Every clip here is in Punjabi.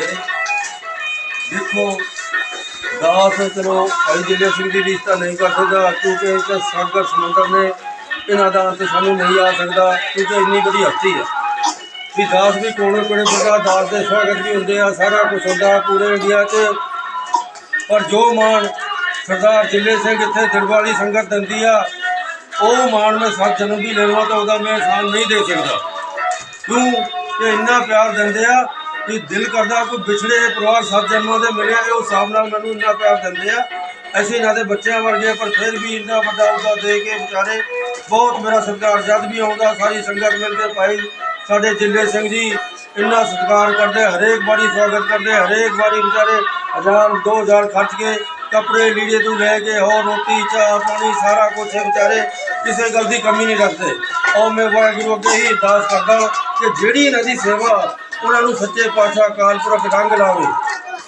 ਫਤਿਹ ਦੇਖੋ ਦਾਸ ਚਲੋ ਭਾਈ ਜਿਲੇ ਸਿੰਘ ਦੀ ਰਿਸ਼ਤਾ ਨਹੀਂ ਕਰ ਸਕਦਾ, ਕਿਉਂਕਿ ਇੱਕ ਸਾਗਰ ਸਮੁੰਦਰ ਨੇ ਇਹਨਾਂ ਦਾ ਅੰਤ ਸਾਨੂੰ ਨਹੀਂ ਆ ਸਕਦਾ ਕਿਉਂਕਿ ਇੰਨੀ ਵੱਡੀ ਹਸਤੀ ਹੈ ਵੀ ਦਾਸ ਵੀ ਕੋਣੇ ਕੋਣੇ ਜਗ੍ਹਾ ਦਾਸ ਦੇ ਸਵਾਗਤ ਵੀ ਹੁੰਦੇ ਆ, ਸਾਰਾ ਕੁਝ ਹੁੰਦਾ ਪੂਰੇ ਇੰਡੀਆ 'ਚ ਪਰ ਜੋ ਮਾਣ ਸਰਦਾਰ ਜਿਲੇ ਸਿੰਘ ਇੱਥੇ ਦਿਲਵਾਲੀ ਸੰਗਤ ਦਿੰਦੀ ਆ, ਉਹ ਮਾਣ ਮੈਂ ਸੱਤ ਜਨਮ ਵੀ ਲੈਣਾ ਤਾਂ ਉਹਦਾ ਮੈਂ ਸਾਨ ਨਹੀਂ ਦੇ ਸਕਦਾ। ਕਿਉਂ? ਇਹ ਇੰਨਾ ਪਿਆਰ ਦਿੰਦੇ ਆ ਕਿ ਦਿਲ ਕਰਦਾ ਕੋਈ ਵਿਛੜੇ ਪਰਿਵਾਰ ਸੱਤ ਜਨਮਾਂ ਦੇ ਮਿਲਿਆ ਇਹ ਉਸ ਹਿਸਾਬ ਨਾਲ ਮੈਨੂੰ ਇੰਨਾ ਪਿਆਰ ਦਿੰਦੇ ਆ। ਅਸੀਂ ਇਹਨਾਂ ਦੇ ਬੱਚਿਆਂ ਵਰਗੇ, ਪਰ ਫਿਰ ਵੀ ਇੰਨਾ ਵੱਡਾ ਉਹਦਾ ਦੇ ਕੇ ਵਿਚਾਰੇ ਬਹੁਤ ਮੇਰਾ ਸਤਿਕਾਰ, ਜਦ ਵੀ ਆਉਂਦਾ, ਸਾਰੀ ਸੰਗਤ ਮਿਲ ਕੇ ਭਾਈ ਸਾਡੇ ਜਿੱਲੇ ਸਿੰਘ ਜੀ, ਇੰਨਾ ਸਤਿਕਾਰ ਕਰਦੇ, ਹਰੇਕ ਵਾਰੀ ਸਵਾਗਤ ਕਰਦੇ, ਹਰੇਕ ਵਾਰੀ ਵਿਚਾਰੇ ਹਜ਼ਾਰ 2000 ਖਰਚ ਕੇ ਕੱਪੜੇ, ਲੀੜੇ ਤੋਂ ਲੈ ਕੇ ਹੋਰ ਰੋਟੀ, ਚਾਹ, ਪਾਣੀ, ਸਾਰਾ ਕੁਝ ਵਿਚਾਰੇ ਕਿਸੇ ਗੱਲ ਦੀ ਕਮੀ ਨਹੀਂ ਰੱਖਦੇ। ਔਰ ਮੈਂ ਵਾਹਿਗੁਰੂ ਅੱਗੇ ਹੀ ਅਰਦਾਸ ਕਰਦਾ ਕਿ ਜਿਹੜੀ ਇਹਨਾਂ ਦੀ ਸੇਵਾ ਉਹਨਾਂ ਨੂੰ ਸੱਚੇ ਪਾਤਸ਼ਾਹ ਅਕਾਲ ਪੁਰਖ ਰੰਗ ਲਾਵੇ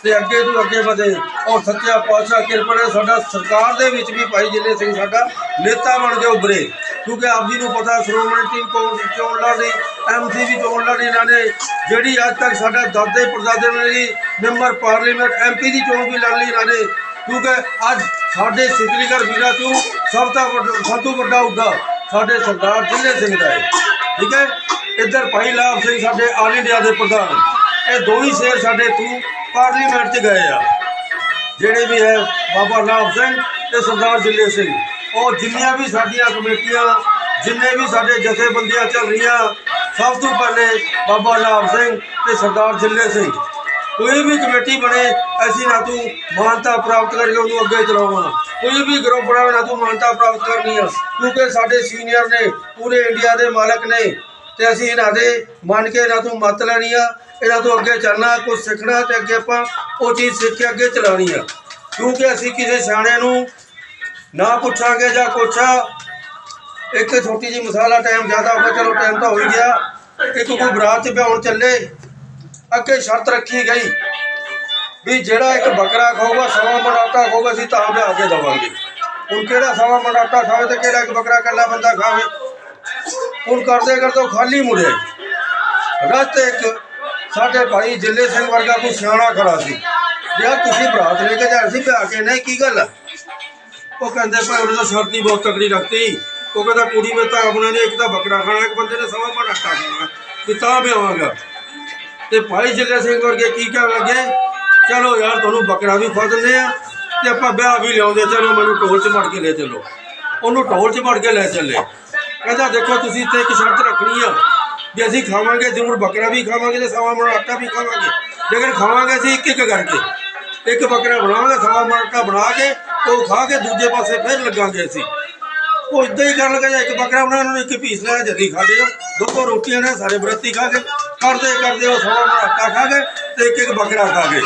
ਤੇ ਅੱਗੇ ਤੋਂ ਅੱਗੇ ਵਧੇ। ਔਰ ਸੱਚਾ ਪਾਤਸ਼ਾਹ ਕਿਰਪਾ ਨਾਲ ਸਾਡਾ ਸਰਕਾਰ ਦੇ ਵਿੱਚ ਵੀ ਭਾਈ ਜਿਲੇ ਸਿੰਘ ਸਾਡਾ ਨੇਤਾ ਬਣ ਕੇ ਉਭਰੇ। ਕਿਉਂਕਿ ਆਪ ਜੀ ਨੂੰ ਪਤਾ ਸ਼੍ਰੋਮਣੀ ਟੀਮ ਕੋਲ ਚੋਣ ਲੜੀ ਐਮਸੀ ਵੀ ਚੋਣ ਲੜੀ ਇਹਨਾਂ ਨੇ। ਜਿਹੜੀ ਅੱਜ ਤੱਕ ਸਾਡਾ ਦਾਦੇ ਪਰਦਾਦੇ ਨੇ ਜੀ, ਮੈਂਬਰ ਪਾਰਲੀਮੈਂਟ ਐਮਪੀ ਦੀ ਚੋਣ ਵੀ ਲੜ ਲਈ ਇਹਨਾਂ ਨੇ। ਕਿਉਂਕਿ ਅੱਜ ਸਾਡੇ ਸਿਕਲੀਗਰ ਵੀਰਾਂ 'ਚੋਂ ਸਭ ਤੋਂ ਵੱਡਾ ਸਭ ਤੋਂ ਵੱਡਾ ਉੱਡਾ ਸਾਡੇ ਸਰਦਾਰ ਜਿਲੇ ਸਿੰਘ ਦਾ ਹੈ। ਠੀਕ ਹੈ? ਇੱਧਰ ਭਾਈ ਲਾਭ ਸਿੰਘ ਸਾਡੇ ਆਲ ਇੰਡੀਆ ਦੇ ਪ੍ਰਧਾਨ। ਇਹ ਦੋਵੇਂ ਹੀ ਸ਼ੇਰ ਸਾਡੇ ਤੋਂ ਪਾਰਲੀਮੈਂਟ 'ਚ ਗਏ ਆ। ਜਿਹੜੇ ਵੀ ਹੈ ਬਾਬਾ ਲਾਭ ਸਿੰਘ ਤੇ ਸਰਦਾਰ ਜਿਲੇ ਸਿੰਘ। ਉਹ ਜਿੰਨੀਆਂ ਵੀ ਸਾਡੀਆਂ ਕਮੇਟੀਆਂ, ਜਿੰਨੇ ਵੀ ਸਾਡੇ ਜਥੇਬੰਦੀਆਂ ਚੱਲ ਰਹੀਆਂ, ਸਭ ਤੋਂ ਪਹਿਲੇ ਬਾਬਾ ਲਾਭ ਸਿੰਘ ਤੇ ਸਰਦਾਰ ਜਿਲੇ ਸਿੰਘ। ਕੋਈ ਵੀ ਕਮੇਟੀ ਬਣੇ, ਅਸੀਂ ਨਾ ਤੂੰ ਮਾਨਤਾ ਪ੍ਰਾਪਤ ਕਰਕੇ ਉਹਨੂੰ ਅੱਗੇ ਚਲਾਉਣਾ। ਕੋਈ ਵੀ ਗਰੁੱਪ ਬਣਾਵੇ, ਨਾ ਤੂੰ ਮਾਨਤਾ ਪ੍ਰਾਪਤ ਕਰਨੀ ਆ। ਕਿਉਂਕਿ ਸਾਡੇ ਸੀਨੀਅਰ ਨੇ, ਪੂਰੇ ਇੰਡੀਆ ਦੇ ਮਾਲਕ ਨੇ ਤੇ ਅਸੀਂ ਇਹਨਾਂ ਦੇ ਮੰਨ ਕੇ ਇਹਨਾਂ ਤੋਂ ਮੱਤ ਲੈਣੀ ਆ, ਇਹਨਾਂ ਤੋਂ ਅੱਗੇ ਚੱਲਣਾ ਕੁਝ ਸਿੱਖਣਾ ਤੇ ਅੱਗੇ ਆਪਾਂ ਉਹ ਚੀਜ਼ ਸਿੱਖ ਕੇ ਅੱਗੇ ਚਲਾਉਣੀ ਆ। ਕਿਉਂਕਿ ਅਸੀਂ ਕਿਸੇ ਸਿਆਣੇ ਨੂੰ ਨਾ ਪੁੱਛਾਂਗੇ ਜਾਂ ਕੁਛ ਇੱਕ ਛੋਟੀ ਜੀ ਮਸਾਲਾ ਟਾਈਮ ਜ਼ਿਆਦਾ ਹੋ ਗਿਆ, ਚਲੋ ਟਾਈਮ ਤਾਂ ਹੋ ਹੀ ਗਿਆ। ਇੱਕ ਕੋਈ ਬਰਾਤ 'ਚ ਵਿਆਹਣ ਚੱਲੇ, ਅੱਗੇ ਸ਼ਰਤ ਰੱਖੀ ਗਈ ਵੀ ਜਿਹੜਾ ਇੱਕ ਬੱਕਰਾ ਖਾਊਗਾ, ਸਵਾ ਮਨਾਟਾ ਖਾਊਗਾ, ਅਸੀਂ ਤਾਂ ਵਿਆਹ ਕੇ ਦੇਵਾਂਗੇ। ਹੁਣ ਕਿਹੜਾ ਸਵਾ ਮਨਾਟਾ ਖਾਵੇ ਤੇ ਕਿਹੜਾ ਇੱਕ ਬੱਕਰਾ ਇਕੱਲਾ ਬੰਦਾ ਖਾਵੇ? ਹੁਣ ਕਰਦੇ ਕਰਦੇ ਉਹ ਖਾਲੀ ਮੁੜਿਆ ਰਸਤੇ ਇੱਕ ਸਾਡੇ ਭਾਈ ਜਿੱਲੇ ਸਿੰਘ ਵਰਗਾ ਕੋਈ ਸਿਆਣਾ ਖੜਾ ਸੀ। ਯਾਰ ਤੁਸੀਂ ਬਰਾਤ ਲੈ ਕੇ ਜਾ ਰਹੇ ਸੀ ਵਿਆਹ ਕੇ ਨਹੀਂ, ਕੀ ਗੱਲ ਆ? ਉਹ ਕਹਿੰਦੇ ਭਾਈ ਉਹਨੇ ਤਾਂ ਸ਼ਰਤ ਬਹੁਤ ਤਕੜੀ ਰੱਖਤੀ। ਉਹ ਕਹਿੰਦਾ, ਕੁੜੀ ਮੈਂ ਤਾਂ ਆਪਣੇ ਨੇ ਇੱਕ ਤਾਂ ਬੱਕਰਾ ਖਾਣਾ, ਇੱਕ ਬੰਦੇ ਨੇ ਸਵਾ ਮਣ ਆਟਾ ਖਾਣਾ ਵੀ ਤਾਂ ਵਿਆਹਾਂਗਾ ਤੇ ਭਾਈ ਜਿੱਲੇ ਸਿੰਘ ਵਰਗੇ ਕੀ ਕਹਿਣ ਲੱਗੇ? ਚਲੋ ਯਾਰ, ਤੁਹਾਨੂੰ ਬੱਕਰਾ ਵੀ ਖਵਾ ਦਿੰਦੇ ਆ ਤੇ ਆਪਾਂ ਵਿਆਹ ਵੀ ਲਿਆਉਂਦੇ ਚਲੋ ਮੈਨੂੰ ਢੋਲ 'ਚ ਮੜ ਕੇ ਲੈ ਚੱਲੋ। ਉਹਨੂੰ ਢੋਲ 'ਚ ਮੜ ਕੇ ਲੈ ਚੱਲੇ। ਕਹਿੰਦਾ ਦੇਖੋ ਤੁਸੀਂ ਇੱਥੇ ਇੱਕ ਸ਼ਰਤ ਰੱਖਣੀ ਆ ਵੀ ਅਸੀਂ ਖਾਵਾਂਗੇ, ਜ਼ਰੂਰ ਬੱਕਰਾ ਵੀ ਖਾਵਾਂਗੇ ਤੇ ਸਵਾ ਮਣ ਆਟਾ ਵੀ ਖਾਵਾਂਗੇ। ਲੇਕਿਨ ਖਾਵਾਂਗੇ ਅਸੀਂ ਇੱਕ ਇੱਕ ਕਰਕੇ, ਇੱਕ ਬੱਕਰਾ ਬਣਾਵਾਂਗੇ, ਸਵਾ ਮਣ ਆਟਾ ਬਣਾ ਕੇ ਉਹ ਖਾ ਕੇ ਦੂਜੇ ਪਾਸੇ ਫਿਰ ਲੱਗਾਂਗੇ ਅਸੀਂ। ਉਹ ਇਦਾਂ ਹੀ ਕਰਨ ਲੱਗਾ, ਇੱਕ ਬੱਕਰਾ ਬਣਾ ਉਹਨਾਂ ਨੂੰ ਇੱਕ ਪੀਸ ਲੈ ਜਲਦੀ ਖਾ ਗਏ ਦੋ ਦੋ ਰੋਟੀਆਂ ਨੇ, ਸਾਰੇ ਬਰਤੀ ਖਾ ਕੇ, ਕਰਦੇ ਕਰਦੇ ਉਹ ਸਵਾ ਮਣ ਆਟਾ ਖਾ ਗਏ ਤੇ ਇੱਕ ਇੱਕ ਬੱਕਰਾ ਖਾ ਗਏ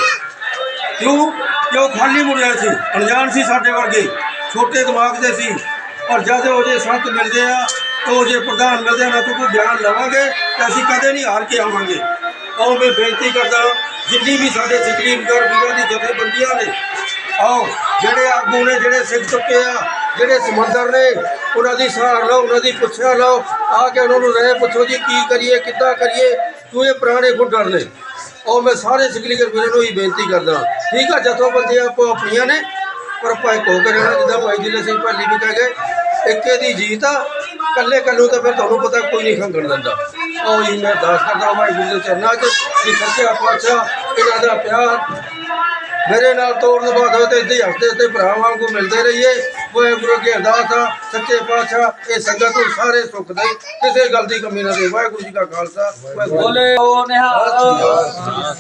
ਕਿਉਂ? ਕਿ ਉਹ ਖਾਲੀ ਮੁੜਿਆ ਸੀ? ਅਣਜਾਣ ਸੀ ਸਾਡੇ ਵਰਗੇ। ਛੋਟੇ ਦਿਮਾਗ ਦੇ ਸੀ। ਪਰ ਜਦ ਉਹ ਜੇ ਸੰਤ ਮਿਲਦੇ ਆ ਉਹ ਜੇ ਪ੍ਰਧਾਨ ਮਿਲਦੇ ਆ ਨਾ ਤੋਂ ਕੋਈ ਬਿਆਨ ਲਵਾਂਗੇ ਤੇ ਅਸੀਂ ਕਦੇ ਨਹੀਂ ਹਾਰ ਕੇ ਆਵਾਂਗੇ। ਆਓ ਮੈਂ ਬੇਨਤੀ ਕਰਦਾ, ਜਿੰਨੀ ਵੀ ਸਾਡੇ ਸਿਕਰੀਮਗਰ ਵੀਰਾਂ ਦੀ ਜਥੇਬੰਦੀਆਂ ਨੇ, ਆਓ, ਜਿਹੜੇ ਆਗੂ ਨੇ, ਜਿਹੜੇ ਸਿੱਖ ਚੁੱਕੇ ਆ, ਜਿਹੜੇ ਸਮੁੰਦਰ ਨੇ, ਉਹਨਾਂ ਦੀ ਸਹਾਰ ਲਓ, ਉਹਨਾਂ ਦੀ ਪੁੱਛਿਆ ਲਓ, ਆ ਕੇ ਉਹਨਾਂ ਨੂੰ ਰਹੇ ਪੁੱਛੋ ਜੀ, ਕੀ ਕਰੀਏ, ਕਿੱਦਾਂ ਕਰੀਏ, ਤੂੰ ਇਹ ਪੁਰਾਣੇ ਗੁੱਡਰ ਨੇ। ਉਹ ਮੈਂ ਸਾਰੇ ਸਿਕਲੀਗਰ ਵੀਰਾਂ ਨੂੰ ਹੀ ਬੇਨਤੀ ਕਰਦਾ। ਠੀਕ ਆ, ਜਥੇਬੰਦੀਆਂ ਆਪੋ ਆਪਣੀਆਂ ਨੇ, ਪਰ ਆਪਾਂ ਭਾਈ ਕੋ ਰਹਿਣਾ ਜਿੱਦਾਂ ਭਾਈ ਜਿਲੇ ਸਿੰਘ ਭਾਲੀ ਵੀ ਕਹਿ ਗਏ ਇੱਕੇ ਦੀ ਜੀਤ ਆ ਕੱਲੇ ਕੱਲੂ ਤਾਂ ਫਿਰ ਤੁਹਾਨੂੰ ਪਤਾ ਕੋਈ ਨਹੀਂ ਖੰਗਣ ਦਿੰਦਾ। ਉਹ ਹੀ ਮੈਂ ਦਾਸ ਕਰਦਾ ਭਾਈ ਜਿਲੇ ਚਰਨਾਂ ਚ ਕਿ ਸੱਚਾ ਪਾਤਸ਼ਾਹ ਇਹਨਾਂ ਦਾ ਪਿਆਰ। ਮੇਰੇ ਨਾਲ ਤੋੜਨ ਬਾਅਦ ਹੋਏ ਤੇ ਇੱਦਾਂ ਹੀ ਹੱਸਦੇ ਤੇ ਭਰਾ ਵਾਂਗੂ ਮਿਲਦੇ ਰਹੀਏ। ਵਾਹਿਗੁਰੂ ਕੀ ਅਰਦਾਸ ਆ ਸੱਚੇ ਪਾਤਸ਼ਾਹ ਇਹ ਸੰਗਤ ਨੂੰ ਸਾਰੇ ਸੁੱਖ ਦੇ। ਕਿਸੇ ਗੱਲ ਦੀ ਕਮੀ ਨਾ ਦੇ। ਵਾਹਿਗੁਰੂ ਜੀ ਕਾ ਖਾਲਸਾ ਵਾਹਿਗੁਰੂ ਬੋਲੇ ਓ ਨਿਹਾਲ।